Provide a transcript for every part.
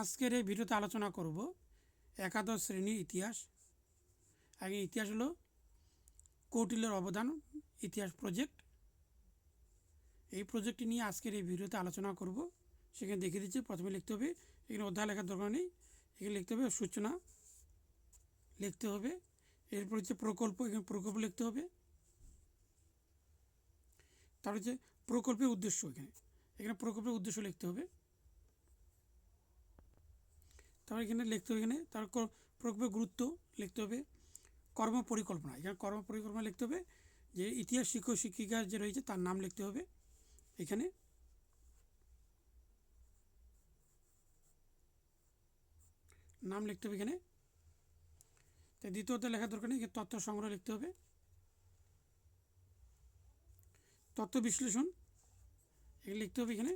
আজকের এই ভিডিওতে আলোচনা করব একাদশ শ্রেণির ইতিহাস। আগে ইতিহাস হলো কৌটিল্যের অবদান, ইতিহাস প্রজেক্ট এই প্রজেক্টটি নিয়ে আজকের এই ভিডিওতে আলোচনা করব। সেখানে দেখিয়ে দিচ্ছি, প্রথমে লিখতে হবে, এখানে অধ্যায় লেখার দরকার নেই। এখানে লিখতে হবে সূচনা, লিখতে হবে। এরপর হচ্ছে প্রকল্প, এখানে প্রকল্প লিখতে হবে। তারপর হচ্ছে প্রকল্পের উদ্দেশ্য এখানে। এখানে প্রকল্পের উদ্দেশ্য লিখতে হবে। তারপর এখানে লিখতে হবে এখানে তার প্রকল্পের গুরুত্ব লিখতে হবে কর্ম পরিকল্পনা এখানে কর্ম পরিকল্পনা লিখতে হবে, যে ইতিহাস শিক্ষক শিক্ষিকা যে রয়েছে তার নাম লিখতে হবে এখানে। নাম লিখতে হবে এখানে। তাই দ্বিতীয়তে লেখার দরকার নেই তথ্য সংগ্রহ লিখতে হবে। তথ্য বিশ্লেষণ, এগুলো লিখতে হবে এখানে।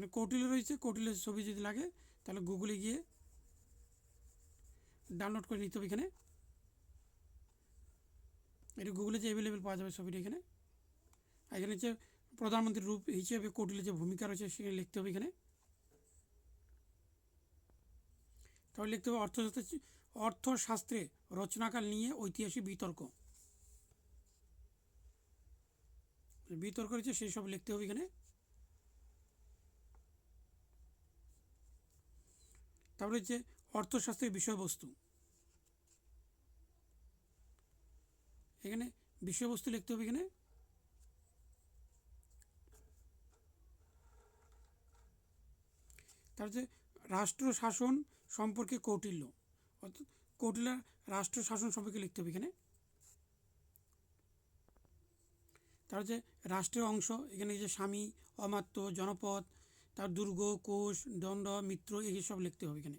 এখানে কৌটিল্য রয়েছে, কৌটিল্যের ছবি যদি লাগে, তাহলে গুগলে গিয়ে ডাউনলোড করে নিতে হবে এখানে। এটা গুগলে যে অ্যাভেলেবেল পাওয়া যাবে ছবিটা এখানে। এখানে হচ্ছে প্রধানমন্ত্রীর রূপ হিসেবে কৌটিল্যের যে ভূমিকা রয়েছে, সেখানে লিখতে হবে এখানে। তাহলে লিখতে হবে অর্থশাস্ত্রে অর্থশাস্ত্রে রচনাকাল নিয়ে ঐতিহাসিক বিতর্ক। বিতর্ক রয়েছে, সেই সব লিখতে হবে এখানে। তারপরে হচ্ছে অর্থশাস্ত্রের বিষয়বস্তু। এখানে বিষয়বস্তু লিখতে হবে এখানে। তার হচ্ছে রাষ্ট্র শাসন সম্পর্কে কৌটিল্য, অর্থাৎ কৌটিল্য রাষ্ট্র শাসন সম্পর্কে লিখতে হবে এখানে। তার হচ্ছে রাষ্ট্রের অংশ, এখানে যে স্বামী, অমাত্য, জনপদ তার দুর্গ, কোষ, দণ্ড, মিত্র, এই সব লিখতে হবে এখানে।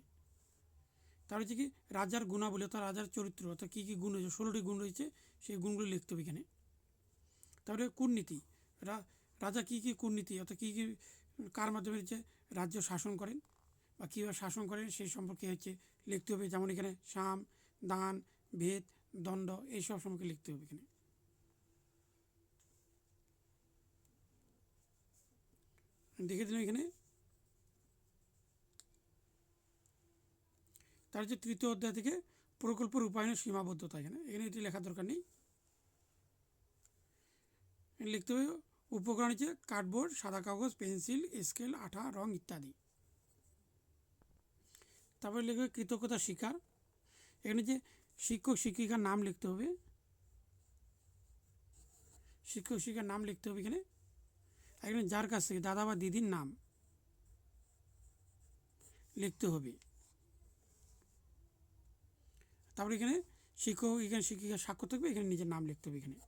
তার হচ্ছে কি, রাজার গুণাবলী অর্থাৎ রাজার চরিত্র, অর্থাৎ কী কী গুণ রয়েছে, ষোলোটি গুণ রয়েছে, সেই গুণগুলো লিখতে হবে এখানে। তারপরে কূটনীতি রাজা কী কী কূটনীতি, অর্থাৎ কী কী কার মাধ্যমে হচ্ছে রাজ্য শাসন করেন বা কীভাবে শাসন করেন, সেই সম্পর্কে হচ্ছে লিখতে হবে। যেমন এখানে সাম, দান, ভেদ, দণ্ড এইসব সম্পর্কে লিখতে হবে এখানে। দেখে দিলাম এখানে। তার যে তৃতীয় অধ্যায় থেকে প্রকল্প রূপায়ণের সীমাবদ্ধতা এখানে। এখানে এটি লেখার দরকার নেই। লিখতে হবে, উপকরণ হচ্ছে কার্ডবোর্ড, সাদা কাগজ, পেন্সিল, স্কেল, আঠা, রং ইত্যাদি। তারপরে লিখবে কৃতজ্ঞতা শিকার এখানে যে শিক্ষক শিক্ষিকার নাম লিখতে হবে। শিক্ষক শিক্ষিকার নাম লিখতে হবে এখানে। এখানে যার কাছ থেকে দাদা বা দিদির নাম লিখতে হবে। তারপরে এখানে শিক্ষক, এখানে শিক্ষিকা স্বাক্ষর থাকবে, এখানে নিজের নাম লিখতে হবে এখানে।